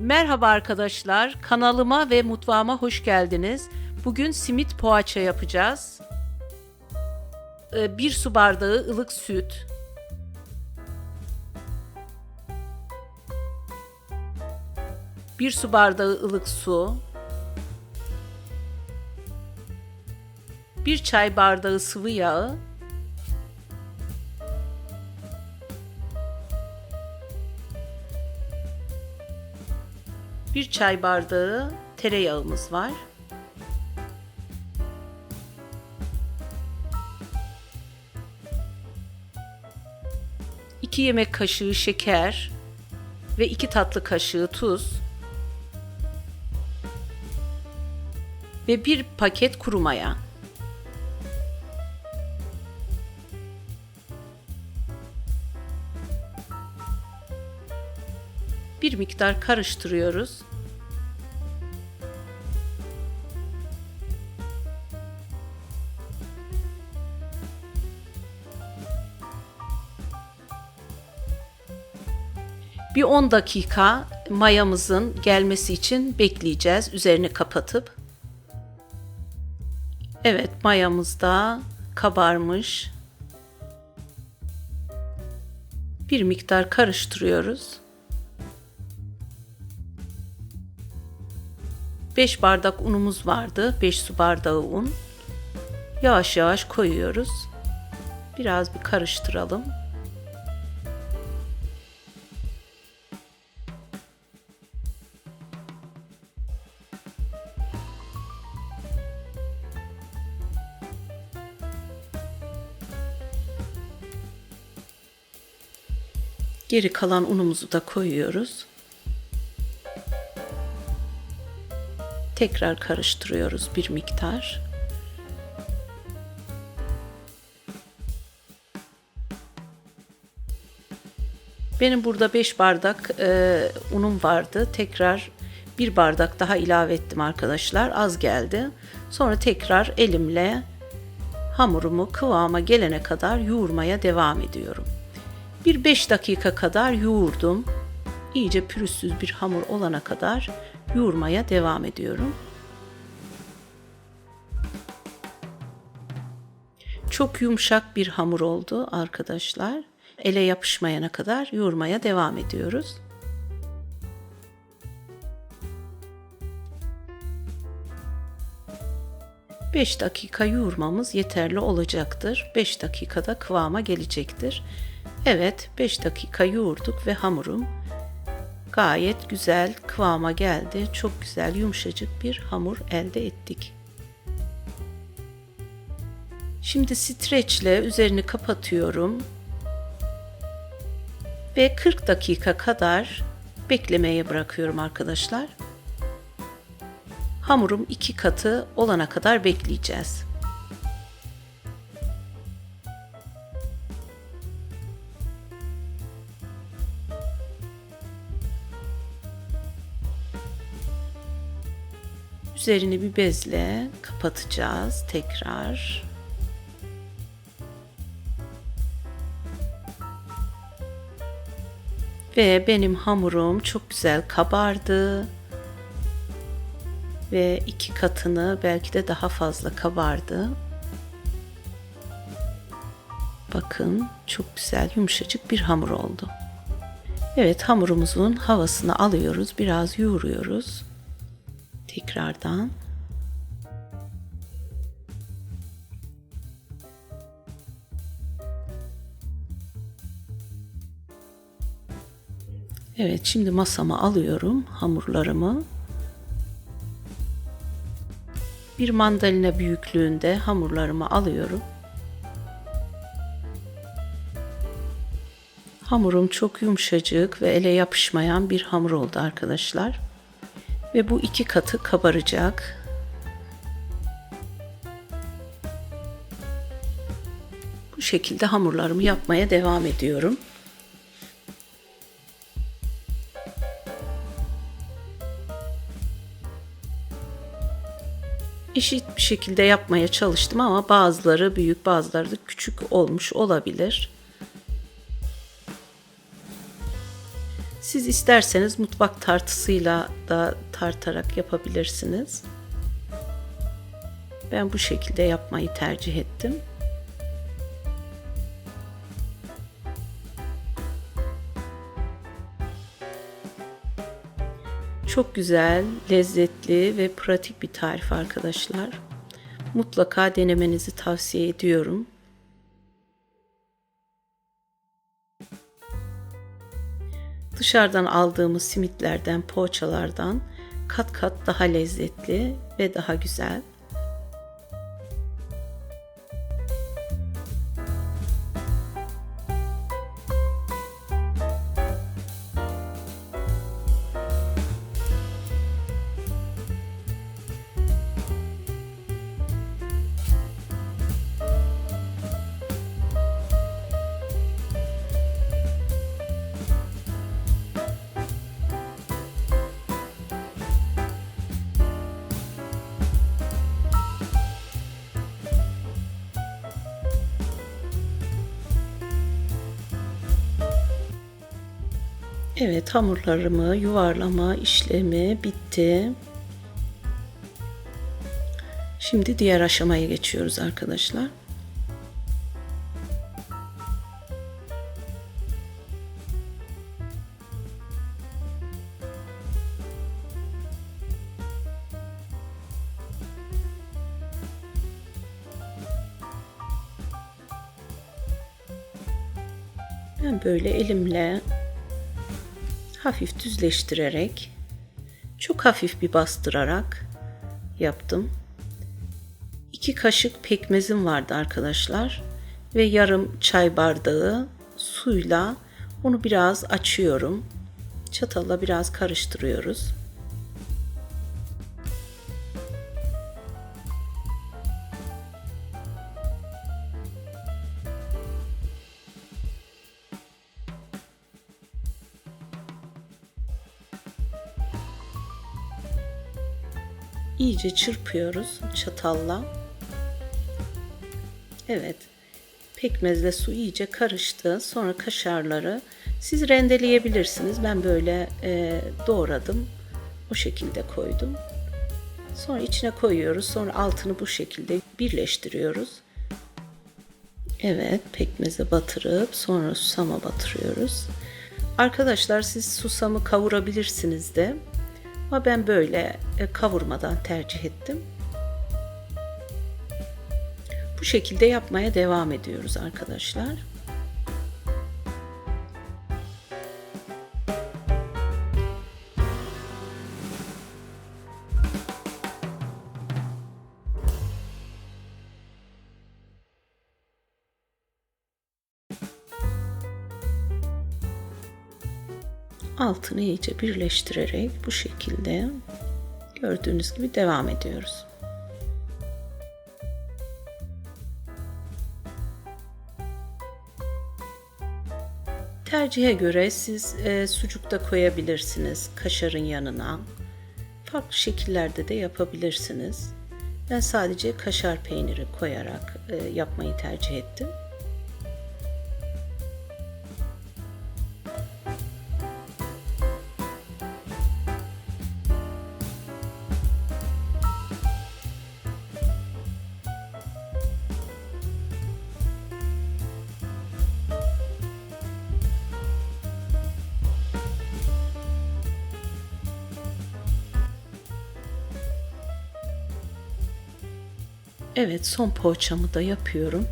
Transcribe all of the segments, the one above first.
Merhaba arkadaşlar, kanalıma ve mutfağıma hoş geldiniz. Bugün simit poğaça yapacağız. Ee, Bir su bardağı ılık süt. Bir su bardağı ılık su. Bir çay bardağı sıvı yağı. Bir çay bardağı tereyağımız var. İki yemek kaşığı şeker ve iki tatlı kaşığı tuz ve bir paket kuru maya. Miktar karıştırıyoruz. Bir 10 dakika mayamızın gelmesi için bekleyeceğiz. Üzerini kapatıp. Evet mayamız da kabarmış. Bir miktar karıştırıyoruz. 5 bardak unumuz vardı. 5 su bardağı un. Yavaş yavaş koyuyoruz. Biraz bir karıştıralım. Geri kalan unumuzu da koyuyoruz. Tekrar karıştırıyoruz bir miktar. Benim burada 5 bardak e, unum vardı. Tekrar bir bardak daha ilave ettim arkadaşlar. Az geldi. Sonra tekrar elimle hamurumu kıvama gelene kadar yoğurmaya devam ediyorum. Bir 5 dakika kadar yoğurdum. İyice pürüzsüz bir hamur olana kadar yoğurmaya devam ediyorum. Çok yumuşak bir hamur oldu arkadaşlar. Ele yapışmayana kadar yoğurmaya devam ediyoruz. Beş dakika yoğurmamız yeterli olacaktır. 5 dakikada kıvama gelecektir. Evet 5 dakika yoğurduk ve hamurum gayet güzel kıvama geldi. Çok güzel yumuşacık bir hamur elde ettik. Şimdi streçle üzerini kapatıyorum. Ve 40 dakika kadar beklemeye bırakıyorum arkadaşlar. Hamurum iki katı olana kadar bekleyeceğiz. Üzerini bir bezle kapatacağız tekrar. Ve benim hamurum çok güzel kabardı. Ve iki katını belki de daha fazla kabardı. Bakın çok güzel yumuşacık bir hamur oldu. Evet hamurumuzun havasını alıyoruz. Biraz yoğuruyoruz tekrardan. Evet şimdi masama alıyorum hamurlarımı. Bir mandalina büyüklüğünde hamurlarımı alıyorum. Hamurum çok yumuşacık ve ele yapışmayan bir hamur oldu arkadaşlar ve bu iki katı kabaracak. Bu şekilde hamurlarımı yapmaya devam ediyorum. Eşit bir şekilde yapmaya çalıştım ama bazıları büyük bazıları da küçük olmuş olabilir. Siz isterseniz mutfak tartısıyla da tartarak yapabilirsiniz. Ben bu şekilde yapmayı tercih ettim. Çok güzel, lezzetli ve pratik bir tarif arkadaşlar. Mutlaka denemenizi tavsiye ediyorum. Dışarıdan aldığımız simitlerden, poğaçalardan kat kat daha lezzetli ve daha güzel. Evet hamurlarımı yuvarlama işlemi bitti. Şimdi diğer aşamaya geçiyoruz arkadaşlar. Ben böyle elimle hafif düzleştirerek çok hafif bir bastırarak yaptım. 2 kaşık pekmezim vardı arkadaşlar ve yarım çay bardağı suyla onu biraz açıyorum. Çatalla biraz karıştırıyoruz. İyice çırpıyoruz çatalla. Evet. Pekmezle su iyice karıştı. Sonra kaşarları siz rendeleyebilirsiniz. Ben böyle e, doğradım. O şekilde koydum. Sonra içine koyuyoruz. Sonra altını bu şekilde birleştiriyoruz. Evet, pekmeze batırıp sonra susama batırıyoruz. Arkadaşlar siz susamı kavurabilirsiniz de. Ama ben böyle e, kavurmadan tercih ettim. Bu şekilde yapmaya devam ediyoruz arkadaşlar. Altını iyice birleştirerek bu şekilde gördüğünüz gibi devam ediyoruz. Tercihe göre siz e, sucuk da koyabilirsiniz kaşarın yanına. Farklı şekillerde de yapabilirsiniz. Ben sadece kaşar peyniri koyarak e, yapmayı tercih ettim. Evet son poğaçamı da yapıyorum.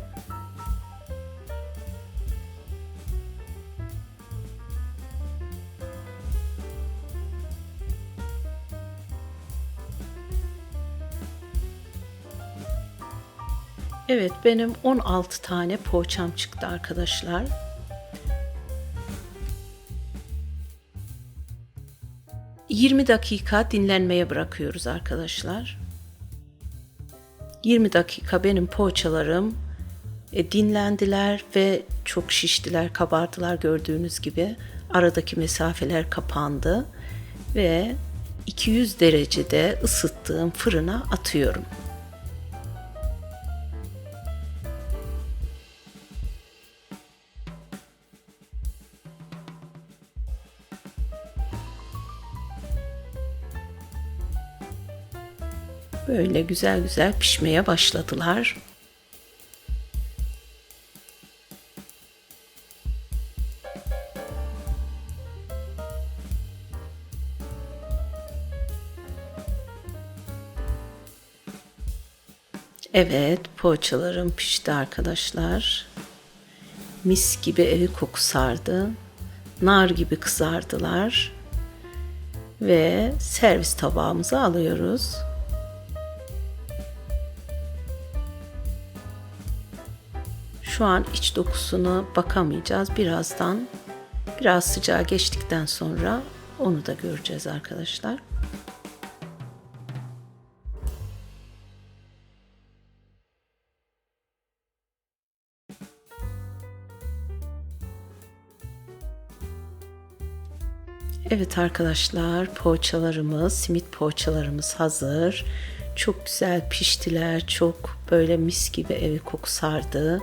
Evet benim 16 tane poğaçam çıktı arkadaşlar. Yirmi dakika dinlenmeye bırakıyoruz arkadaşlar. 20 dakika benim poğaçalarım e, dinlendiler ve çok şiştiler, kabardılar gördüğünüz gibi. Aradaki mesafeler kapandı ve 200 derecede ısıttığım fırına atıyorum. Böyle güzel güzel pişmeye başladılar. Evet, poğaçalarım pişti arkadaşlar. Mis gibi evi koku sardı. Nar gibi kızardılar. Ve servis tabağımıza alıyoruz. Şu an iç dokusuna bakamayacağız. Birazdan biraz sıcağı geçtikten sonra onu da göreceğiz arkadaşlar. Evet arkadaşlar poğaçalarımız, simit poğaçalarımız hazır. Çok güzel piştiler. Çok böyle mis gibi evi koku sardı.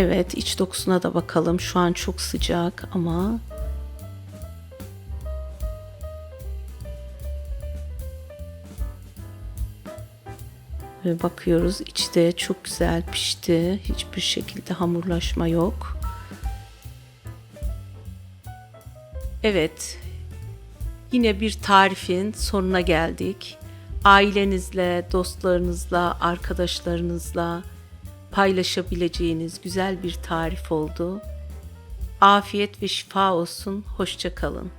Evet iç dokusuna da bakalım. Şu an çok sıcak ama Ve bakıyoruz içi de çok güzel pişti. Hiçbir şekilde hamurlaşma yok. Evet. Yine bir tarifin sonuna geldik. Ailenizle, dostlarınızla, arkadaşlarınızla paylaşabileceğiniz güzel bir tarif oldu. Afiyet ve şifa olsun. Hoşça kalın.